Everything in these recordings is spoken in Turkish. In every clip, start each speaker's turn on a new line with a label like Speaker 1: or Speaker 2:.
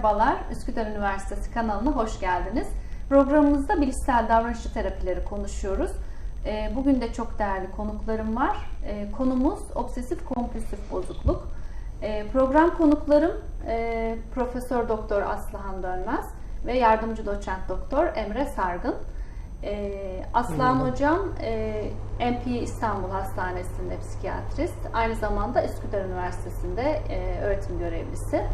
Speaker 1: Merhabalar, Üsküdar Üniversitesi kanalına hoş geldiniz. Programımızda bilişsel davranışçı terapileri konuşuyoruz. Ee, Bugün de çok değerli konuklarım var. Ee, Konumuz obsesif kompulsif bozukluk. Ee, Program konuklarım e, Profesör Doktor Aslıhan Dönmez ve yardımcı doçent doktor Emre Sargın. Aslan Hocam e, MP İstanbul Hastanesi'nde psikiyatrist, aynı zamanda Üsküdar Üniversitesi'nde e, öğretim görevlisi.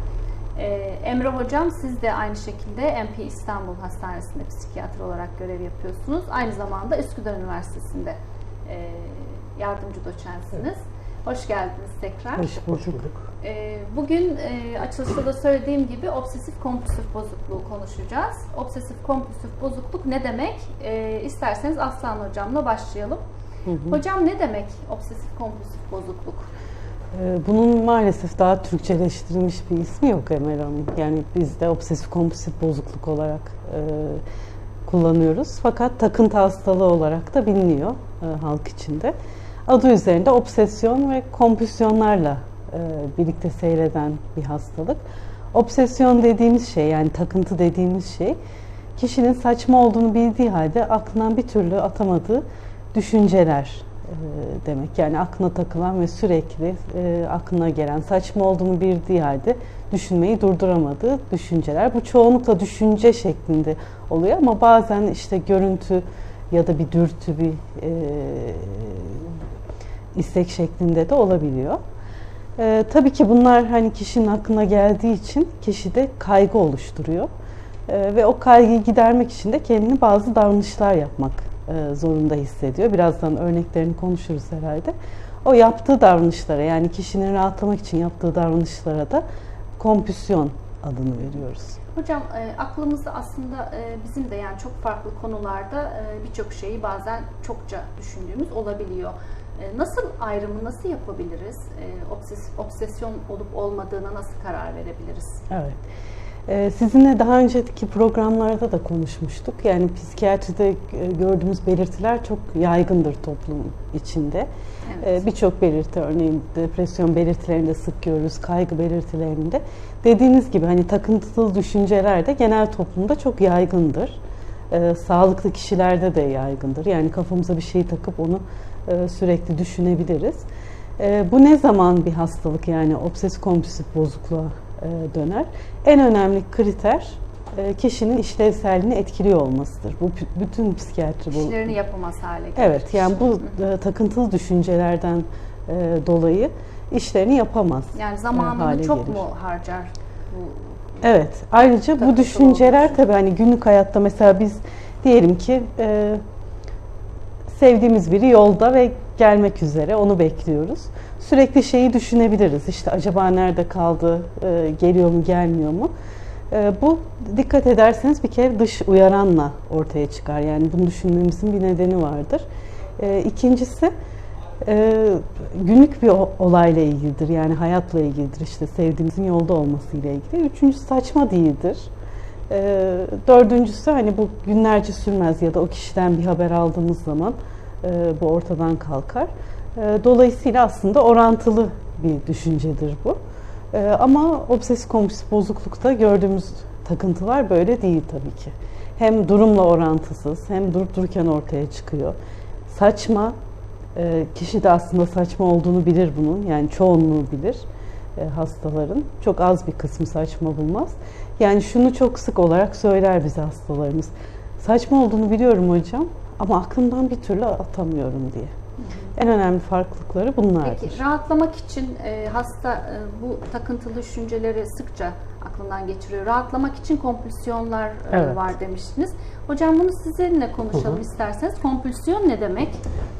Speaker 1: Ee, Emre Hocam siz de aynı şekilde MP İstanbul Hastanesi'nde psikiyatr olarak görev yapıyorsunuz. Aynı zamanda Üsküdar Üniversitesi'nde e, yardımcı doçentsiniz. Hoş geldiniz tekrar.
Speaker 2: Hoş bulduk.
Speaker 1: Ee, Bugün e, açılışta da söylediğim gibi obsesif kompulsif bozukluğu konuşacağız. Obsesif kompulsif bozukluk ne demek? Ee, İsterseniz Aslan Hocam'la başlayalım. Hocam ne demek obsesif kompulsif bozukluk?
Speaker 2: Ee, Bunun maalesef daha Türkçeleştirilmiş bir ismi yok Emel Hanım. Yani biz de obsesif kompulsif bozukluk olarak e, kullanıyoruz. Fakat takıntı hastalığı olarak da biliniyor e, halk içinde. Adı üzerinde obsesyon ve kompulsiyonlarla e, birlikte seyreden bir hastalık. Obsesyon dediğimiz şey yani takıntı dediğimiz şey kişinin saçma olduğunu bildiği halde aklından bir türlü atamadığı düşünceler demek. Yani aklına takılan ve sürekli e, aklına gelen saçma olduğunu bildiği halde düşünmeyi durduramadığı düşünceler. Bu çoğunlukla düşünce şeklinde oluyor ama bazen işte görüntü ya da bir dürtü, bir e, istek şeklinde de olabiliyor. E, tabii ki bunlar hani kişinin aklına geldiği için kişide kaygı oluşturuyor. E, ve o kaygıyı gidermek için de kendini bazı davranışlar yapmak e, zorunda hissediyor. Birazdan örneklerini konuşuruz herhalde. O yaptığı davranışlara yani kişinin rahatlamak için yaptığı davranışlara da kompüsyon adını veriyoruz.
Speaker 1: Hocam e, aklımızda aslında e, bizim de yani çok farklı konularda e, birçok şeyi bazen çokça düşündüğümüz olabiliyor. E, nasıl ayrımı nasıl yapabiliriz? E, obses, obsesyon olup olmadığına nasıl karar verebiliriz?
Speaker 2: Evet. Ee, Sizinle daha önceki programlarda da konuşmuştuk. Yani psikiyatride e, gördüğümüz belirtiler çok yaygındır toplum içinde.
Speaker 1: Evet.
Speaker 2: Ee, Birçok belirti, örneğin depresyon belirtilerinde sık görürüz, kaygı belirtilerinde. Dediğiniz gibi hani takıntılı düşünceler de genel toplumda çok yaygındır. Ee, Sağlıklı kişilerde de yaygındır. Yani kafamıza bir şey takıp onu e, sürekli düşünebiliriz. Bu ne zaman bir hastalık yani obsesif kompulsif bozukluğa döner. En önemli kriter e, kişinin işlevselliğini etkiliyor olmasıdır. Bu bütün psikiyatri bu.
Speaker 1: İşlerini yapamaz hale gelir.
Speaker 2: Evet, yani bu e, takıntılı düşüncelerden e, dolayı işlerini yapamaz.
Speaker 1: yani
Speaker 2: e,
Speaker 1: zamanını çok
Speaker 2: gelir.
Speaker 1: mu harcar bu
Speaker 2: Evet. Ayrıca bu düşünceler tabii hani günlük hayatta mesela biz diyelim ki e, sevdiğimiz biri yolda ve gelmek üzere onu bekliyoruz. Sürekli şeyi düşünebiliriz. İşte acaba nerede kaldı, e, geliyor mu, gelmiyor mu? E, bu dikkat ederseniz bir kere dış uyaranla ortaya çıkar. Yani bunu düşünmemizin bir nedeni vardır. E, ikincisi e, günlük bir olayla ilgilidir. Yani hayatla ilgilidir. İşte sevdiğimizin yolda olmasıyla ilgili. Üçüncüsü saçma değildir. E, dördüncüsü hani bu günlerce sürmez ya da o kişiden bir haber aldığımız zaman e, bu ortadan kalkar. E, dolayısıyla aslında orantılı bir düşüncedir bu. E, ama obsesif kompulsif bozuklukta gördüğümüz takıntılar böyle değil tabii ki. Hem durumla orantısız hem durup dururken ortaya çıkıyor. Saçma, e, kişi de aslında saçma olduğunu bilir bunun. Yani çoğunluğu bilir e, hastaların. Çok az bir kısmı saçma bulmaz. Yani şunu çok sık olarak söyler bize hastalarımız. Saçma olduğunu biliyorum hocam ama aklımdan bir türlü atamıyorum diye. En önemli farklılıkları bunlardır.
Speaker 1: Peki rahatlamak için e, hasta e, bu takıntılı düşünceleri sıkça aklından geçiriyor. Rahatlamak için kompulsiyonlar e,
Speaker 2: Evet.
Speaker 1: var demiştiniz. Hocam bunu sizinle konuşalım isterseniz. Kompulsiyon ne demek?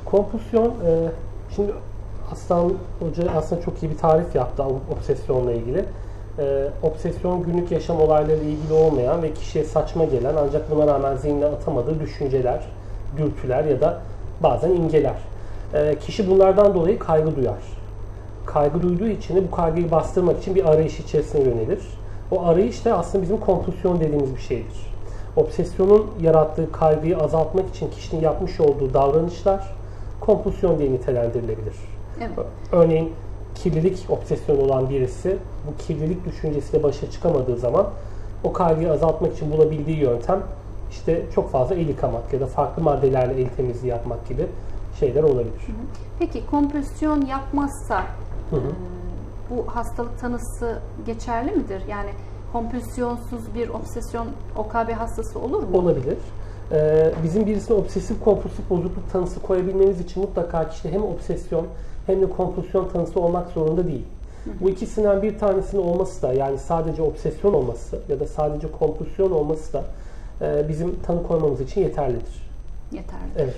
Speaker 3: Kompulsiyon, e, şimdi Aslan Hoca aslında çok iyi bir tarif yaptı obsesyonla ilgili. E, obsesyon günlük yaşam olaylarıyla ilgili olmayan ve kişiye saçma gelen ancak buna rağmen zihnine atamadığı düşünceler, dürtüler ya da bazen imgeler. E, kişi bunlardan dolayı kaygı duyar. Kaygı duyduğu için de bu kaygıyı bastırmak için bir arayış içerisine yönelir. O arayış da aslında bizim kompulsiyon dediğimiz bir şeydir. Obsesyonun yarattığı kaygıyı azaltmak için kişinin yapmış olduğu davranışlar kompulsiyon diye nitelendirilebilir.
Speaker 1: Evet.
Speaker 3: Örneğin kirlilik obsesyonu olan birisi bu kirlilik düşüncesiyle başa çıkamadığı zaman o kaygıyı azaltmak için bulabildiği yöntem işte çok fazla el yıkamak ya da farklı maddelerle el temizliği yapmak gibi şeyler olabilir.
Speaker 1: Peki kompülsiyon yapmazsa
Speaker 3: Hı hı.
Speaker 1: e, bu hastalık tanısı geçerli midir? Yani kompülsiyonsuz bir obsesyon OKB hastası olur mu?
Speaker 3: Olabilir. Ee, bizim birisine obsesif kompulsif bozukluk tanısı koyabilmemiz için mutlaka kişide hem obsesyon hem de kompulsiyon tanısı olmak zorunda değil. Bu ikisinden bir tanesinin olması da yani sadece obsesyon olması ya da sadece kompulsiyon olması da e, bizim tanı koymamız için yeterlidir.
Speaker 1: Yeterli.
Speaker 3: Evet.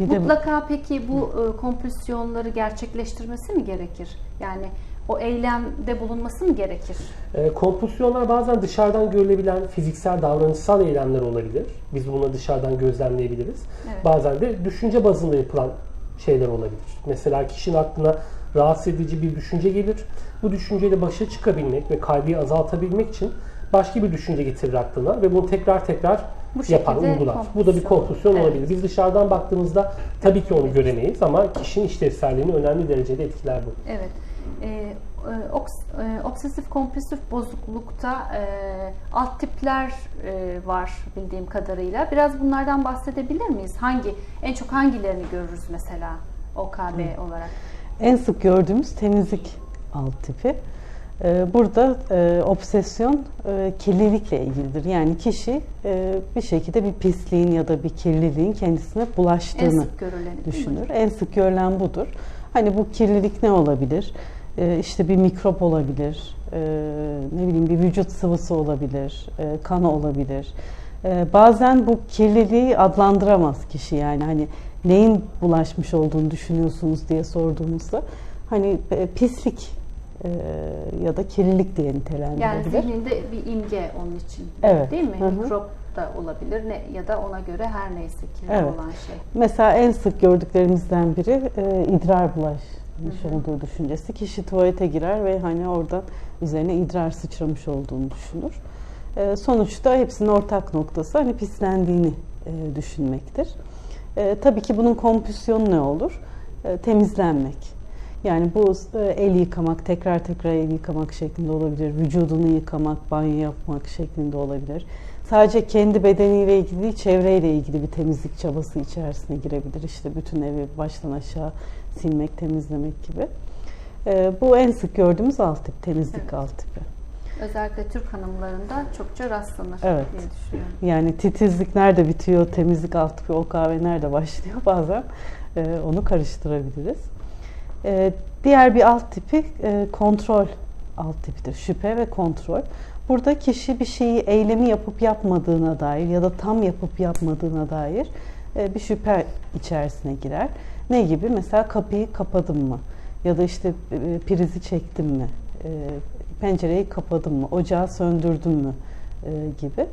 Speaker 2: Bir de
Speaker 1: Mutlaka peki bu e, kompülsiyonları gerçekleştirmesi mi gerekir? Yani o eylemde bulunması mı gerekir?
Speaker 3: E, kompulsiyonlar bazen dışarıdan görülebilen fiziksel davranışsal eylemler olabilir. Biz bunu dışarıdan gözlemleyebiliriz.
Speaker 1: Evet.
Speaker 3: Bazen de düşünce bazında yapılan şeyler olabilir. Mesela kişinin aklına rahatsız edici bir düşünce gelir. Bu düşünceyle başa çıkabilmek ve kaygıyı azaltabilmek için başka bir düşünce getirir aklına ve bunu tekrar tekrar
Speaker 1: Bu
Speaker 3: yapar, uygular. Bu da bir
Speaker 1: kompulsiyon Evet.
Speaker 3: olabilir. Biz dışarıdan baktığımızda tabii ki onu göremeyiz ama kişinin işlevselliğini önemli derecede etkiler bu.
Speaker 1: Evet. Ee, e, oks- e, obsesif kompulsif bozuklukta e, alt tipler e, var bildiğim kadarıyla. Biraz bunlardan bahsedebilir miyiz? Hangi en çok hangilerini görürüz mesela OKB olarak?
Speaker 2: en sık gördüğümüz temizlik alt tipi. Ee, Burada e, obsesyon e, kirlilikle ilgilidir. Yani kişi e, bir şekilde bir pisliğin ya da bir kirliliğin kendisine
Speaker 1: En
Speaker 2: bulaştığını
Speaker 1: sık görüleni değil mi?
Speaker 2: düşünür. En sık görülen budur. Hani bu kirlilik ne olabilir? Ee, işte bir mikrop olabilir, ee, ne bileyim bir vücut sıvısı olabilir, ee, kan olabilir. Ee, bazen bu kirliliği adlandıramaz kişi yani hani neyin bulaşmış olduğunu düşünüyorsunuz diye sorduğumuzda hani e, pislik e, ya da kirlilik diye
Speaker 1: Yani
Speaker 2: nitelendirilebilir.
Speaker 1: zihninde bir imge onun için.
Speaker 2: Evet.
Speaker 1: Değil mi?
Speaker 2: Hı hı.
Speaker 1: Mikrop da olabilir ne ya da ona göre her neyse ki
Speaker 2: Evet.
Speaker 1: olan şey.
Speaker 2: Mesela en sık gördüklerimizden biri e, idrar bulaşmış olduğu düşüncesi. Kişi tuvalete girer ve hani oradan üzerine idrar sıçramış olduğunu düşünür. E, sonuçta hepsinin ortak noktası hani pislendiğini e, düşünmektir. E, tabii ki bunun kompüsyonu ne olur? E, temizlenmek. Yani bu e, el yıkamak, tekrar tekrar el yıkamak şeklinde olabilir. Vücudunu yıkamak, banyo yapmak şeklinde olabilir. Sadece kendi bedeniyle ilgili değil, çevreyle ilgili bir temizlik çabası içerisine girebilir. İşte bütün evi baştan aşağı silmek, temizlemek gibi. E, bu en sık gördüğümüz alt tip, temizlik
Speaker 1: Evet.
Speaker 2: alt tipi.
Speaker 1: Özellikle Türk hanımlarında çokça rastlanır
Speaker 2: Evet.
Speaker 1: diye düşünüyorum.
Speaker 2: Yani titizlik nerede bitiyor, temizlik alt tipi, o kahve nerede başlıyor bazen e, onu karıştırabiliriz. E, diğer bir alt tipi e, kontrol alt tipidir. Şüphe ve kontrol. Burada kişi bir şeyi eylemi yapıp yapmadığına dair ya da tam yapıp yapmadığına dair e, bir şüphe içerisine girer. Ne gibi? Mesela kapıyı kapadım mı? Ya da işte e, prizi çektim mi? E, pencereyi kapadım mı? Ocağı söndürdüm mü? E, gibi.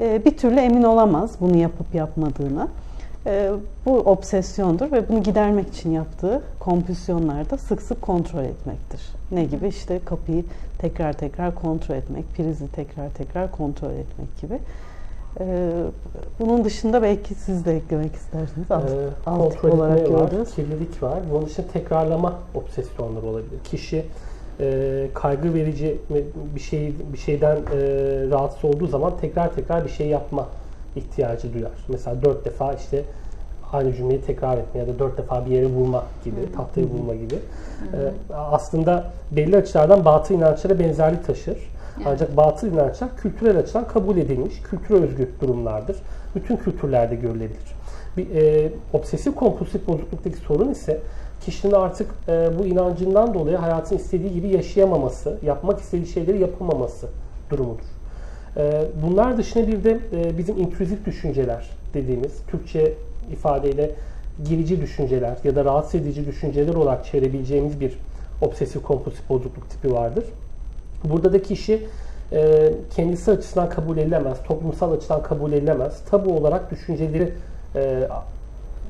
Speaker 2: E, bir türlü emin olamaz bunu yapıp yapmadığına. E, bu obsesyondur ve bunu gidermek için yaptığı kompülsiyonlarda sık sık kontrol etmektir. Ne gibi? İşte kapıyı tekrar tekrar kontrol etmek, prizi tekrar tekrar kontrol etmek gibi. E, bunun dışında belki siz de eklemek istersiniz. Alt,
Speaker 3: Ee,
Speaker 2: alt olarak gördünüz.
Speaker 3: kirlilik var. Bunun dışında tekrarlama obsesyonları olabilir. Kişi e, kaygı verici bir şey bir şeyden e, rahatsız olduğu zaman tekrar tekrar bir şey yapma ihtiyacı duyar. Mesela dört defa işte aynı cümleyi tekrar etme ya da dört defa bir yere vurma gibi, tahtayı vurma gibi. E, aslında belli açılardan batı inançlara benzerlik taşır. Ancak batıl inançlar kültürel açıdan kabul edilmiş, kültüre özgü durumlardır. Bütün kültürlerde görülebilir. Bir e, obsesif kompulsif bozukluktaki sorun ise kişinin artık e, bu inancından dolayı hayatın istediği gibi yaşayamaması, yapmak istediği şeyleri yapamaması durumudur. E, bunlar dışında bir de e, bizim intrüzif düşünceler dediğimiz Türkçe ifadeyle gerici düşünceler ya da rahatsız edici düşünceler olarak çevirebileceğimiz bir obsesif kompulsif bozukluk tipi vardır. Burada da kişi e, kendisi açısından kabul edilemez, toplumsal açıdan kabul edilemez. Tabu olarak düşünceleri e,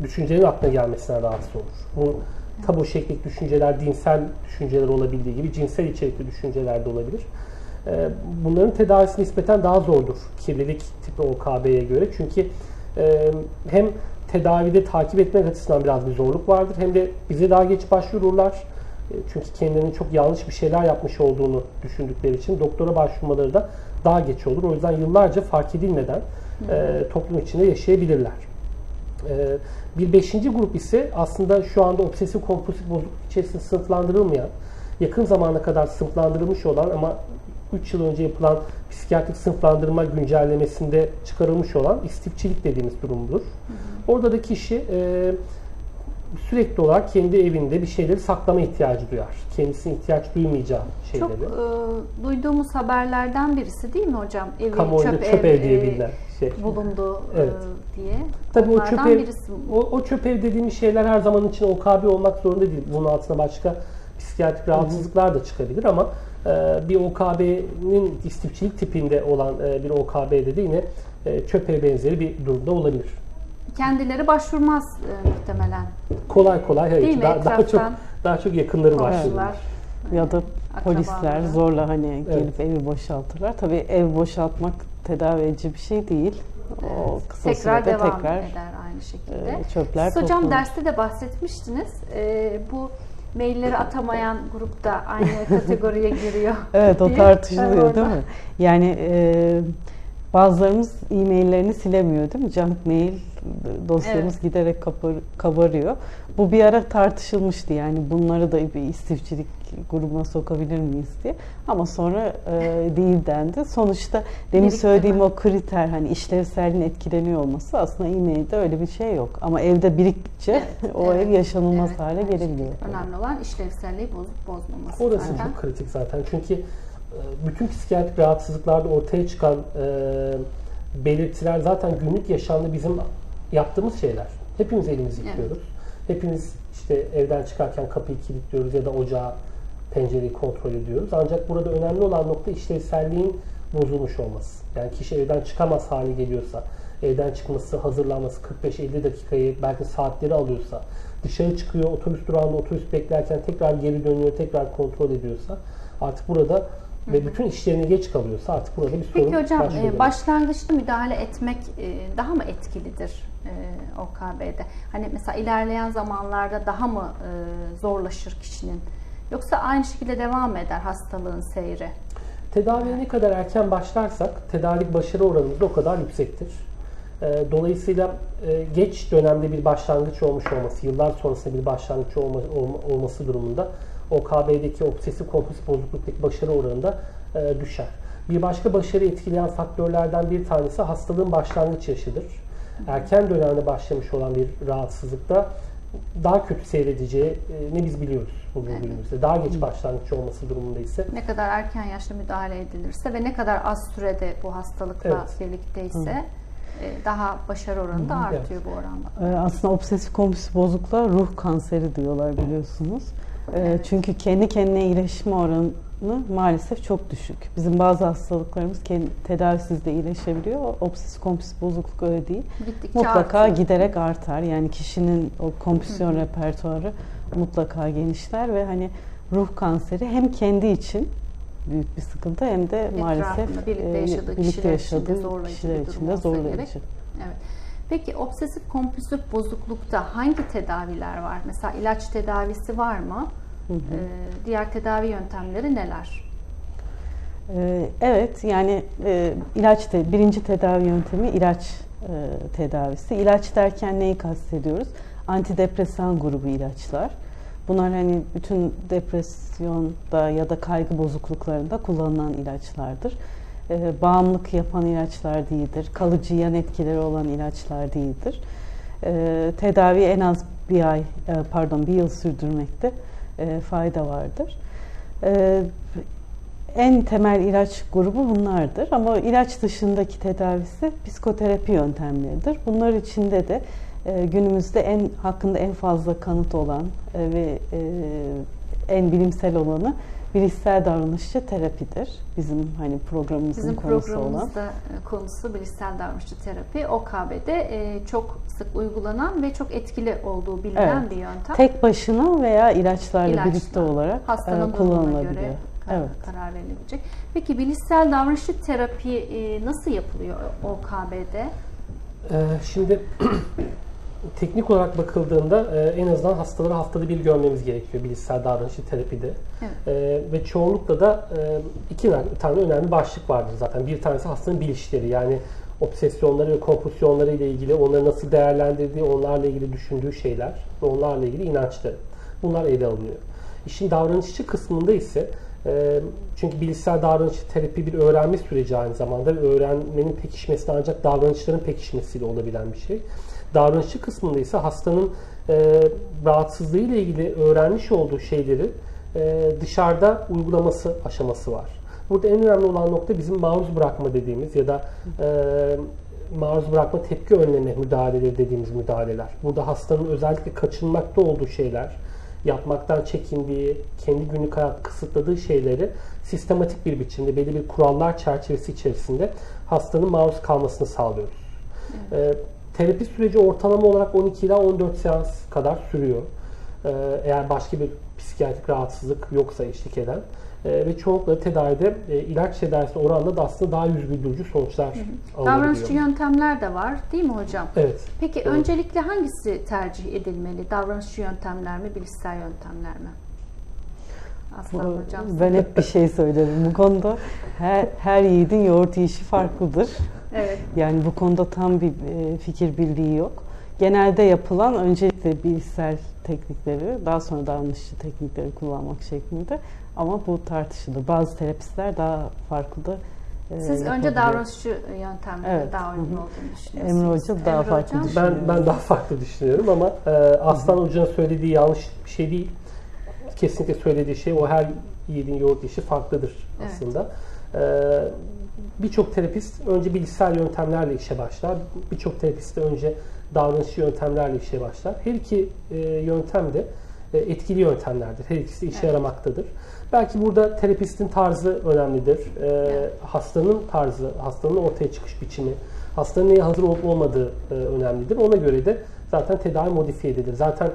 Speaker 3: düşüncelerin aklına gelmesine rahatsız olur. Bu tabu şekli düşünceler dinsel düşünceler olabildiği gibi cinsel içerikli düşünceler de olabilir. E, bunların tedavisi nispeten daha zordur kirlilik tipi OKB'ye göre. Çünkü e, hem tedavide takip etmek açısından biraz bir zorluk vardır hem de bize daha geç başvururlar. E, Çünkü kendilerinin çok yanlış bir şeyler yapmış olduğunu düşündükleri için doktora başvurmaları da daha geç olur. O yüzden yıllarca fark edilmeden e, toplum içinde yaşayabilirler. E, bir beşinci grup ise aslında şu anda obsesif kompulsif bozukluk içerisinde sınıflandırılmayan, yakın zamana kadar sınıflandırılmış olan ama 3 yıl önce yapılan psikiyatrik sınıflandırma güncellemesinde çıkarılmış olan istifçilik dediğimiz durumdur. Orada da kişi e, sürekli olarak kendi evinde bir şeyleri saklama ihtiyacı duyar. Kendisine ihtiyaç duymayacağı şeyleri.
Speaker 1: Çok e, duyduğumuz haberlerden birisi değil mi hocam? Evi,
Speaker 3: Kamuoyunda çöp, ev diye
Speaker 1: e,
Speaker 3: bilinen şey.
Speaker 1: bulundu
Speaker 3: Evet.
Speaker 1: e, diye.
Speaker 3: Tabii o çöp ev,
Speaker 1: birisi.
Speaker 3: o, o çöp ev dediğimiz şeyler her zaman için OKB olmak zorunda değil. Bunun altına başka psikiyatrik rahatsızlıklar da çıkabilir ama e, bir OKB'nin istifçilik tipinde olan e, bir OKB'de de yine e, çöp ev benzeri bir durumda olabilir.
Speaker 1: Kendileri başvurmaz e, muhtemelen.
Speaker 3: Kolay kolay hayır.
Speaker 1: Değil mi?
Speaker 3: Daha, daha çok daha çok yakınları başvururlar.
Speaker 2: Ya da polisler zorla hani
Speaker 3: Evet.
Speaker 2: gelip evi boşaltırlar. Tabii ev boşaltmak tedavi edici bir şey değil. O
Speaker 1: Evet.
Speaker 2: kısa
Speaker 1: tekrar
Speaker 2: sürede
Speaker 1: devam
Speaker 2: tekrar
Speaker 1: eder aynı şekilde.
Speaker 2: çöpler
Speaker 1: Siz hocam
Speaker 2: toplanır.
Speaker 1: derste de bahsetmiştiniz. Bu mailleri atamayan grupta aynı kategoriye giriyor.
Speaker 2: Evet o tartışılıyor değil mi? Yani e, bazılarımız e-maillerini silemiyor değil mi? Junk mail dosyamız
Speaker 1: Evet.
Speaker 2: giderek kapar, kabarıyor. Bu bir ara tartışılmıştı yani bunları da bir istifçilik grubuna sokabilir miyiz diye. Ama sonra e, değil dendi. Sonuçta demin
Speaker 1: Biriktirme.
Speaker 2: söylediğim o kriter hani işlevselliğin etkileniyor olması aslında e-mailde öyle bir şey yok. Ama evde biriktikçe
Speaker 1: Evet,
Speaker 2: o
Speaker 1: evet,
Speaker 2: ev yaşanılmaz
Speaker 1: evet,
Speaker 2: hale
Speaker 1: aynı
Speaker 2: gelebiliyor.
Speaker 1: Önemli olan işlevselliği bozup bozmaması.
Speaker 3: Orası
Speaker 1: zaten.
Speaker 3: çok kritik zaten. Çünkü e, bütün psikiyatrik rahatsızlıklarda ortaya çıkan e, belirtiler zaten günlük yaşamda bizim yaptığımız şeyler. Hepimiz elimizi
Speaker 1: Evet.
Speaker 3: yıkıyoruz. Hepimiz işte evden çıkarken kapıyı kilitliyoruz ya da ocağı, pencereyi kontrol ediyoruz. Ancak burada önemli olan nokta işlevselliğin bozulmuş olması. Yani kişi evden çıkamaz hale geliyorsa, evden çıkması, hazırlanması 45-50 dakikayı belki saatleri alıyorsa, dışarı çıkıyor, otobüs durağında otobüs beklerken tekrar geri dönüyor, tekrar kontrol ediyorsa artık burada ve bütün işlerine geç kalıyorsa artık burada bir sorun
Speaker 1: Peki hocam
Speaker 3: başlıyor.
Speaker 1: e, başlangıçta müdahale etmek e, daha mı etkilidir e, OKB'de? Hani mesela ilerleyen zamanlarda daha mı e, zorlaşır kişinin? Yoksa aynı şekilde devam eder hastalığın seyri?
Speaker 3: Tedaviye ne kadar erken başlarsak tedarik başarı oranımız da o kadar yüksektir. Ee, Dolayısıyla e, geç dönemde bir başlangıç olmuş olması, yıllar sonrasında bir başlangıç olma- olma- olması durumunda OKB'deki obsesif kompulsif bozukluktaki başarı oranı da e, düşer. Bir başka başarı etkileyen faktörlerden bir tanesi hastalığın başlangıç yaşıdır. Erken dönemde başlamış olan bir rahatsızlıkta daha kötü seyredeceği e, ne biz biliyoruz bugün
Speaker 1: Evet.
Speaker 3: günümüzde. Daha geç başlangıç olması durumunda ise
Speaker 1: Ne kadar erken yaşta müdahale edilirse ve ne kadar az sürede bu hastalıkla
Speaker 3: Evet.
Speaker 1: birlikteyse e, daha başarı oranı da artıyor bu oranda.
Speaker 2: Ee, Aslında obsesif kompulsif bozukluğa ruh kanseri diyorlar biliyorsunuz. Ee,
Speaker 1: Evet.
Speaker 2: Çünkü kendi kendine iyileşme oranı maalesef çok düşük. Bizim bazı hastalıklarımız kendi, tedavisiz de iyileşebiliyor. Obsesif kompulsif bozukluk öyle değil.
Speaker 1: Gittikçe
Speaker 2: Mutlaka
Speaker 1: artıyor.
Speaker 2: giderek artar. Yani kişinin o kompulsiyon repertuarı mutlaka genişler ve hani ruh kanseri hem kendi için büyük bir sıkıntı hem de maalesef
Speaker 1: Etrafında birlikte
Speaker 2: e,
Speaker 1: yaşadığı
Speaker 2: birlikte
Speaker 1: kişiler için de
Speaker 2: yaşadığı
Speaker 1: zorlayıcı
Speaker 2: kişiler
Speaker 1: bir
Speaker 2: için de zorlayıcı.
Speaker 1: gerek. Evet. Peki obsesif kompulsif bozuklukta hangi tedaviler var? Mesela ilaç tedavisi var mı? Ee, diğer tedavi yöntemleri neler?
Speaker 2: Ee, Evet, yani e, ilaç te, birinci tedavi yöntemi ilaç e, tedavisi. İlaç derken neyi kastediyoruz? Antidepresan grubu ilaçlar. Bunlar hani bütün depresyonda ya da kaygı bozukluklarında kullanılan ilaçlardır. E, bağımlılık yapan ilaçlar değildir. Kalıcı yan etkileri olan ilaçlar değildir. E, tedavi en az bir ay, e, pardon bir yıl sürdürmekte e, fayda vardır. E, en temel ilaç grubu bunlardır ama ilaç dışındaki tedavisi psikoterapi yöntemleridir. Bunlar içinde de e, günümüzde en hakkında en fazla kanıt olan ve en bilimsel olanı bilişsel davranışçı terapidir. Bizim hani programımızın
Speaker 1: Bizim
Speaker 2: konusu olan.
Speaker 1: programımızda e, konusu bilişsel davranışçı terapi. OKB'de e, çok sık uygulanan ve çok etkili olduğu bilinen
Speaker 2: Evet.
Speaker 1: bir yöntem.
Speaker 2: Tek başına veya ilaçlarla
Speaker 1: İlaçla.
Speaker 2: birlikte olarak
Speaker 1: Hastanın
Speaker 2: e, kullanılabiliyor.
Speaker 1: göre karar,
Speaker 2: Evet.
Speaker 1: karar verilebilecek. Peki bilişsel davranışçı terapi e, nasıl yapılıyor OKB'de?
Speaker 3: Ee, Şimdi teknik olarak bakıldığında e, en azından hastaları haftada bir görmemiz gerekiyor bilişsel davranışçı terapide.
Speaker 1: Evet.
Speaker 3: E, ve çoğunlukla da e, iki tane önemli başlık vardır zaten. Bir tanesi hastanın bilişleri yani obsesyonları ve kompulsiyonları ile ilgili onları nasıl değerlendirdiği, onlarla ilgili düşündüğü şeyler ve onlarla ilgili inançları. Bunlar ele alınıyor. İşin davranışçı kısmında ise çünkü bilişsel davranışçı terapi bir öğrenme süreci aynı zamanda ve öğrenmenin pekişmesi ancak davranışların pekişmesiyle olabilen bir şey. Davranışçı kısmında ise hastanın rahatsızlığı ile ilgili öğrenmiş olduğu şeyleri dışarıda uygulaması aşaması var. Burada en önemli olan nokta bizim maruz bırakma dediğimiz ya da maruz bırakma tepki önleme müdahaleleri dediğimiz müdahaleler. Burada hastanın özellikle kaçınmakta olduğu şeyler, yapmaktan çekindiği, kendi günlük hayat kısıtladığı şeyleri sistematik bir biçimde belli bir kurallar çerçevesi içerisinde hastanın maruz kalmasını sağlıyoruz. Evet. E, terapi süreci ortalama olarak 12 ila 14 seans kadar sürüyor. E, eğer başka bir psikiyatrik rahatsızlık yoksa eşlik eden e, ve çoğunlukla tedavide e, ilaç tedavisi oranla da aslında daha yüz güldürücü sonuçlar alınabiliyor.
Speaker 1: Davranışçı yöntemler de var değil mi hocam?
Speaker 3: Evet.
Speaker 1: Peki
Speaker 3: evet.
Speaker 1: öncelikle hangisi tercih edilmeli? Davranışçı yöntemler mi, bilişsel yöntemler mi? Aslan hocam.
Speaker 2: Ben hep bir şey söylerim bu konuda. Her, her yiğidin yoğurt yiyişi farklıdır.
Speaker 1: Evet.
Speaker 2: Yani bu konuda tam bir fikir birliği yok. Genelde yapılan öncelikle bilişsel teknikleri, daha sonra davranışçı teknikleri kullanmak şeklinde. Ama bu tartışılır. Bazı terapistler daha farklı da
Speaker 1: Siz önce davranışçı yöntemleri evet. daha uygun olduğunu düşünüyorsunuz.
Speaker 2: Emre Hoca daha
Speaker 1: Emre
Speaker 2: farklı
Speaker 1: hocam?
Speaker 3: Ben ben daha farklı düşünüyorum ama e, Aslan Hoca'nın söylediği yanlış bir şey değil. Kesinlikle söylediği şey o her yiğidin yoğurt işi farklıdır aslında. Evet. E, Birçok terapist önce bilişsel yöntemlerle işe başlar. Birçok terapist de önce davranışçı yöntemlerle işe başlar. Her iki e, yöntem de e, etkili yöntemlerdir. Her ikisi işe evet. yaramaktadır. Belki burada terapistin tarzı önemlidir. E, evet. Hastanın tarzı, hastanın ortaya çıkış biçimi, hastanın neye hazır olup olmadığı e, önemlidir. Ona göre de zaten tedavi modifiye edilir. Zaten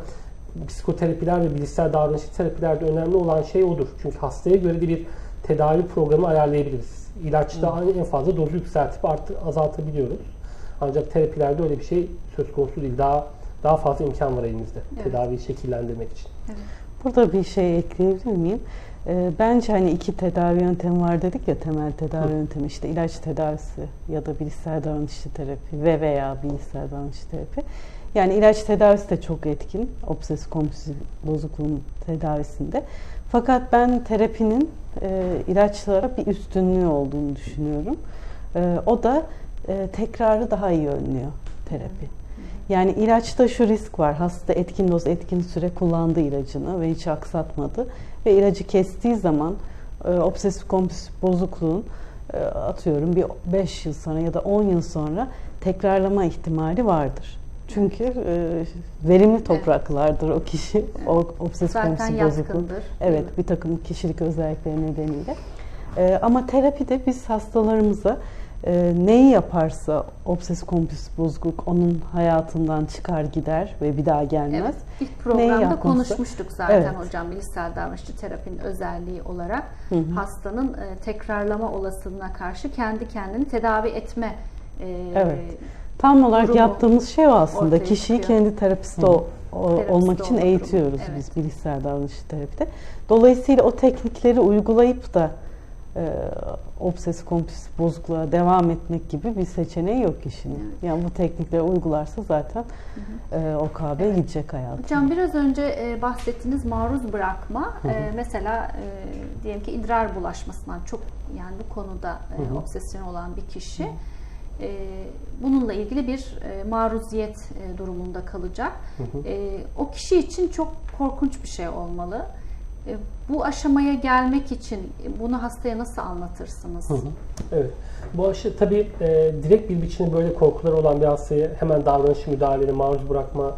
Speaker 3: psikoterapiler ve bilişsel davranışçı terapilerde önemli olan şey odur. Çünkü hastaya göre de bir tedavi programı ayarlayabiliriz. İlaçta hmm. en fazla dozu yükseltip artı, azaltabiliyoruz. Ancak terapilerde öyle bir şey söz konusu değil. Daha daha fazla imkan var elimizde evet. tedaviyi şekillendirmek için.
Speaker 2: Evet. Burada bir şey ekleyebilir miyim? E, bence hani iki tedavi yöntemi var dedik ya temel tedavi Hı. yöntemi işte ilaç tedavisi ya da bilişsel davranışçı terapi ve veya bilişsel davranışçı terapi. Yani ilaç tedavisi de çok etkin obsesif kompulsif bozukluğun tedavisinde. Fakat ben terapinin e, ilaçlara bir üstünlüğü olduğunu düşünüyorum. E, o da e, tekrarı daha iyi önlüyor terapi. Yani ilaçta şu risk var. Hasta etkin doz, etkin süre kullandı ilacını ve hiç aksatmadı. Ve ilacı kestiği zaman e, obsesif kompulsif bozukluğun e, atıyorum bir 5 yıl sonra ya da 10 yıl sonra tekrarlama ihtimali vardır. Çünkü e, verimli topraklardır o kişi, o obsesif kompulsif bozukluğun. Evet, bir takım kişilik özellikleri nedeniyle. E, ama terapide biz hastalarımıza e, neyi yaparsa obsesif kompulsif bozukluk onun hayatından çıkar gider ve bir daha gelmez. Evet,
Speaker 1: ilk programda konuşmuştuk zaten evet. hocam bilişsel davranışçı terapinin özelliği olarak hı hı. hastanın e, tekrarlama olasılığına karşı kendi kendini tedavi etme
Speaker 2: e, Evet. Tam olarak yaptığımız şey aslında. Kişiyi çıkıyor. kendi o, o, olmak için eğitiyoruz evet. biz bilişsel davranışçı terapide. Dolayısıyla o teknikleri uygulayıp da e, obsesif kompulsif bozukluğa devam etmek gibi bir seçeneği yok kişinin. Evet. Yani bu teknikleri uygularsa zaten hı hı. E, OKB evet. gidecek hayatı.
Speaker 1: Hocam biraz önce e, bahsettiğiniz maruz bırakma hı hı. E, mesela e, diyelim ki idrar bulaşmasından çok yani bu konuda e, hı hı. obsesyon olan bir kişi hı hı bununla ilgili bir maruziyet durumunda kalacak. Hı hı. O kişi için çok korkunç bir şey olmalı. Bu aşamaya gelmek için bunu hastaya nasıl anlatırsınız? Hı hı.
Speaker 3: Evet. Bu aşı tabii e, direkt bir biçimde böyle korkuları olan bir hastaya hemen davranış müdahaleleri maruz bırakma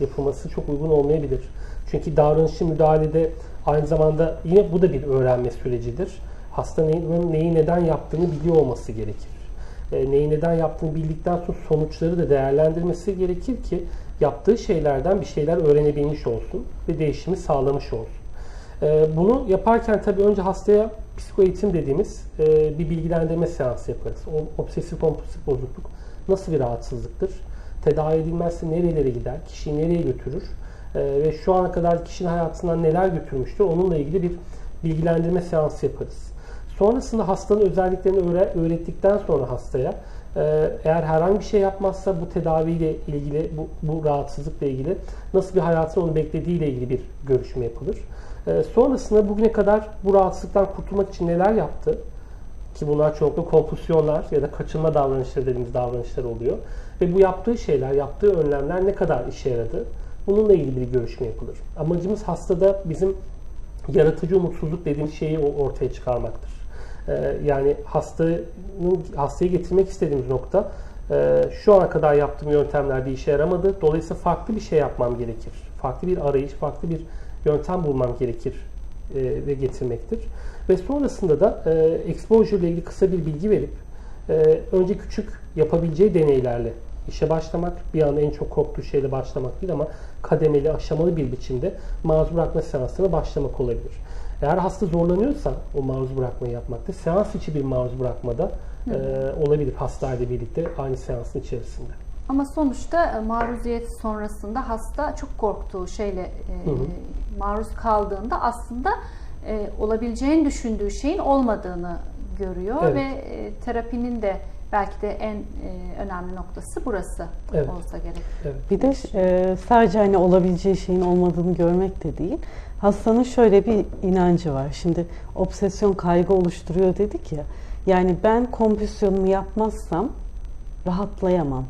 Speaker 3: yapılması çok uygun olmayabilir. Çünkü davranışçı müdahalede aynı zamanda yine bu da bir öğrenme sürecidir. Hastanın neyi neden yaptığını biliyor olması gerekir. E, neyi neden yaptığını bildikten sonra sonuçları da değerlendirmesi gerekir ki yaptığı şeylerden bir şeyler öğrenebilmiş olsun ve değişimi sağlamış olsun. E, bunu yaparken tabii önce hastaya psikoeğitim dediğimiz e, bir bilgilendirme seansı yaparız. O obsesif kompulsif bozukluk nasıl bir rahatsızlıktır? tedavi edilmezse nerelere gider, kişiyi nereye götürür e, ve şu ana kadar kişinin hayatından neler götürmüştür onunla ilgili bir bilgilendirme seansı yaparız. Sonrasında hastanın özelliklerini öğre- öğrettikten sonra hastaya e, eğer herhangi bir şey yapmazsa bu tedaviyle ilgili, bu, bu rahatsızlıkla ilgili nasıl bir hayatın onu beklediğiyle ilgili bir görüşme yapılır. E, sonrasında bugüne kadar bu rahatsızlıktan kurtulmak için neler yaptı? Ki bunlar çoğunlukla kompulsiyonlar ya da kaçınma davranışları dediğimiz davranışlar oluyor. Ve bu yaptığı şeyler, yaptığı önlemler ne kadar işe yaradı? Bununla ilgili bir görüşme yapılır. Amacımız hastada bizim yaratıcı umutsuzluk dediğimiz şeyi ortaya çıkarmaktır. Ee, yani hastanın hastayı getirmek istediğimiz nokta e, şu ana kadar yaptığım yöntemler bir işe yaramadı. Dolayısıyla farklı bir şey yapmam gerekir. Farklı bir arayış, farklı bir yöntem bulmam gerekir e, ve getirmektir. Ve sonrasında da e, exposure ile ilgili kısa bir bilgi verip e, önce küçük yapabileceği deneylerle işe başlamak, bir anda en çok korktuğu şeyle başlamak değil ama kademeli, aşamalı bir biçimde maruz bırakma seansına başlamak olabilir. Eğer hasta zorlanıyorsa o maruz bırakmayı yapmakta, seans içi bir maruz bırakmada e, olabilir hastayla birlikte aynı seansın içerisinde.
Speaker 1: Ama sonuçta e, maruziyet sonrasında hasta çok korktuğu şeyle e,
Speaker 3: Hı hı.
Speaker 1: Maruz kaldığında aslında e, olabileceğini düşündüğü şeyin olmadığını görüyor
Speaker 3: Evet.
Speaker 1: ve e, terapinin de belki de en e, önemli noktası burası
Speaker 3: Evet.
Speaker 1: olsa gerek.
Speaker 3: Evet.
Speaker 2: Bir de e, sadece hani olabileceği şeyin olmadığını görmek de değil. Hastanın şöyle bir inancı var. Şimdi obsesyon kaygı oluşturuyor dedik ya. Yani ben kompüsyonumu yapmazsam rahatlayamam.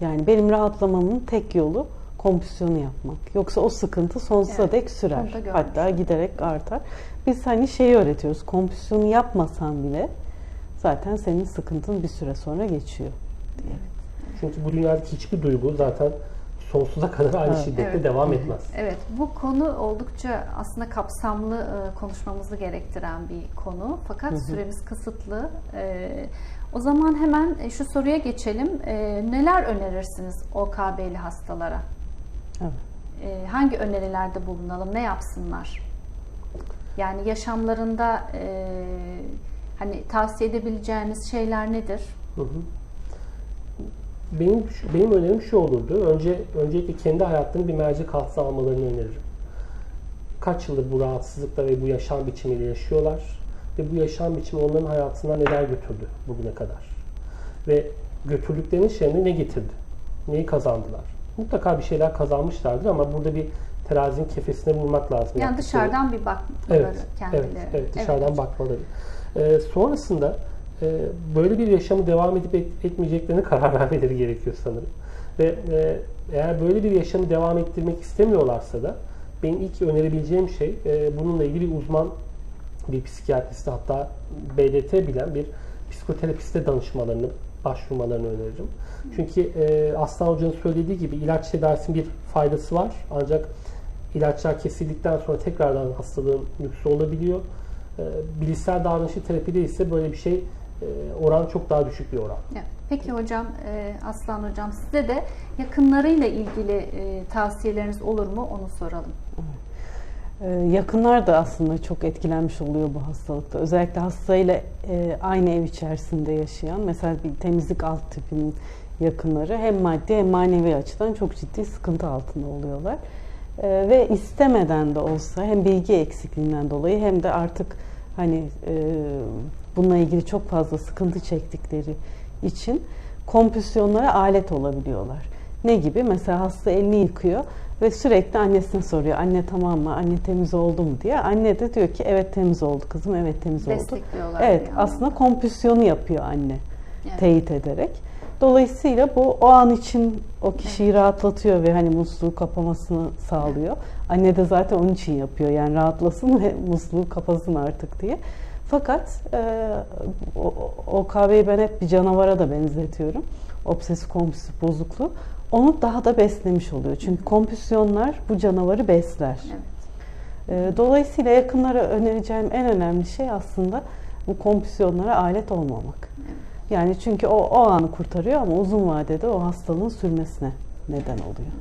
Speaker 2: Yani benim rahatlamamın tek yolu kompüsyonu yapmak. Yoksa o sıkıntı sonsuza
Speaker 1: Evet,
Speaker 2: dek sürer. Hatta giderek artar. Biz hani şeyi öğretiyoruz. Kompüsyonu yapmasan bile zaten senin sıkıntın bir süre sonra geçiyor. diye.
Speaker 3: Çünkü bu dünyadaki hiçbir duygu zaten sonsuza kadar aynı
Speaker 2: Evet.
Speaker 3: şiddette
Speaker 1: Evet.
Speaker 3: devam etmez.
Speaker 1: Evet, bu konu oldukça aslında kapsamlı e, konuşmamızı gerektiren bir konu. Fakat süremiz kısıtlı. E, o zaman hemen e, şu soruya geçelim. Neler önerirsiniz OKB'li hastalara?
Speaker 2: Evet.
Speaker 1: E, hangi önerilerde bulunalım? Ne yapsınlar? Yani yaşamlarında e, hani tavsiye edebileceğiniz şeyler nedir?
Speaker 3: Hı hı. Benim benim önerim şu olurdu. Önce öncelikle kendi hayatlarını bir mercek altına almalarını öneririm. Kaç yıldır bu rahatsızlıkla ve bu yaşam biçimiyle yaşıyorlar ve bu yaşam biçimi onların hayatından neler götürdü bugüne kadar? Ve götürdüklerinin şeyine ne getirdi? Neyi kazandılar? Mutlaka bir şeyler kazanmışlardır ama burada bir terazinin kefesine vurmak lazım.
Speaker 1: Yani dışarıdan bir bakmaları
Speaker 3: Evet,
Speaker 1: kendileri.
Speaker 3: evet, evet dışarıdan
Speaker 1: hocam.
Speaker 3: bakmaları. Ee, sonrasında e, böyle bir yaşamı devam edip et- etmeyeceklerine karar vermeleri gerekiyor sanırım. Ve e, eğer böyle bir yaşamı devam ettirmek istemiyorlarsa da benim ilk önerebileceğim şey e, bununla ilgili uzman bir psikiyatriste hatta BDT bilen bir psikoterapiste danışmalarını başvurmalarını öneririm. Çünkü e, Aslan Hoca'nın söylediği gibi ilaç tedavisinin bir faydası var. Ancak ilaçlar kesildikten sonra tekrardan hastalığın yüksü olabiliyor. E, bilişsel davranışçı terapide ise böyle bir şey e, oran çok daha düşük bir oran.
Speaker 1: Evet. Peki hocam, e, Aslan hocam size de yakınlarıyla ilgili e, tavsiyeleriniz olur mu onu soralım.
Speaker 2: Ee, Yakınlar da aslında çok etkilenmiş oluyor bu hastalıkta. Özellikle hastayla e, aynı ev içerisinde yaşayan, mesela bir temizlik alt tipinin yakınları hem maddi hem manevi açıdan çok ciddi sıkıntı altında oluyorlar. Ee, Ve istemeden de olsa hem bilgi eksikliğinden dolayı hem de artık hani e, bununla ilgili çok fazla sıkıntı çektikleri için kompüsyonlara alet olabiliyorlar. Ne gibi? Mesela hasta elini yıkıyor ve sürekli annesine soruyor. Anne tamam mı? Anne temiz oldu mu diye. Anne de diyor ki evet temiz oldu kızım. Evet temiz oldu.
Speaker 1: Destekliyorlar.
Speaker 2: Evet
Speaker 1: bir
Speaker 2: aslında kompüsyonu yapıyor anne
Speaker 1: Evet.
Speaker 2: teyit ederek. Dolayısıyla bu o an için o kişiyi rahatlatıyor ve hani musluğu kapamasını sağlıyor. Anne de zaten onun için yapıyor. Yani rahatlasın ve musluğu kapasın artık diye. Fakat e, o, o kahveyi ben hep bir canavara da benzetiyorum. Obsesif kompulsif bozukluğu. Onu daha da beslemiş oluyor. Çünkü kompüsyonlar bu canavarı besler.
Speaker 1: Evet.
Speaker 2: E, Dolayısıyla yakınlara önereceğim en önemli şey aslında bu kompüsyonlara alet olmamak. Yani çünkü o, o anı kurtarıyor ama uzun vadede o hastalığın sürmesine neden oluyor.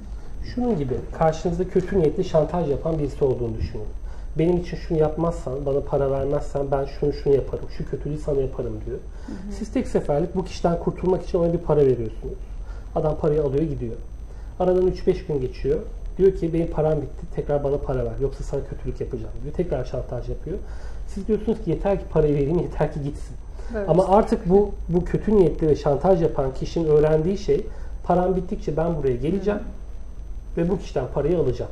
Speaker 3: Şunun gibi karşınızda kötü niyetli şantaj yapan birisi olduğunu düşünün. Benim için şunu yapmazsan, bana para vermezsen ben şunu şunu yaparım, şu kötülüğü sana yaparım diyor. Siz tek seferlik bu kişiden kurtulmak için ona bir para veriyorsunuz. Adam parayı alıyor gidiyor. Aradan 3-5 gün geçiyor. Diyor ki benim param bitti tekrar bana para ver. Yoksa sana kötülük yapacağım diyor. Tekrar şantaj yapıyor. Siz diyorsunuz ki yeter ki parayı vereyim yeter ki gitsin.
Speaker 1: Böyle
Speaker 3: Ama artık bu bu kötü niyetli ve şantaj yapan kişinin öğrendiği şey param bittikçe ben buraya geleceğim ve bu kişiden parayı alacağım.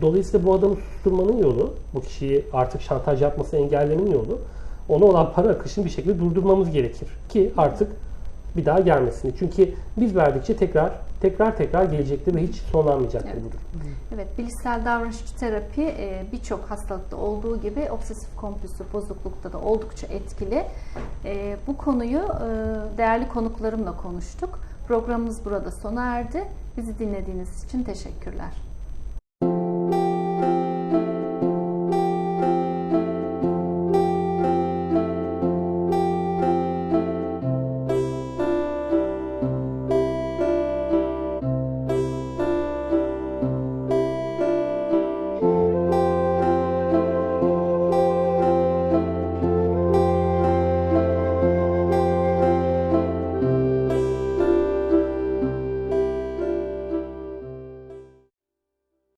Speaker 3: Dolayısıyla bu adamı susturmanın yolu, bu kişiyi artık şantaj yapması engellemenin yolu, ona olan para akışını bir şekilde durdurmamız gerekir ki artık bir daha gelmesini. Çünkü biz verdikçe tekrar tekrar tekrar gelecektir ve hiç sonlanmayacaktır
Speaker 1: Evet.
Speaker 3: bu durum.
Speaker 1: Evet, bilişsel davranışçı terapi e, birçok hastalıkta olduğu gibi obsesif kompulsif bozuklukta da oldukça etkili. E, Bu konuyu e, değerli konuklarımla konuştuk. Programımız burada sona erdi. Bizi dinlediğiniz için teşekkürler.